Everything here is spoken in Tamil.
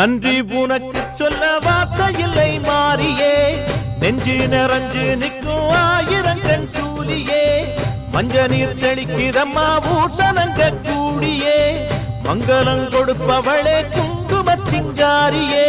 நன்றி உனக்கு சொல்ல வார்த்தை இல்லை மாறியே. நெஞ்சு நிறைஞ்சு நிற்கும் ஆயிரங்கண் சூரியே மஞ்ச நீர் செழிக்கிறம்மா ஊசனங்க கூடியே. மங்களம் கொடுப்பவளே குங்குமச்சிங்காரியே.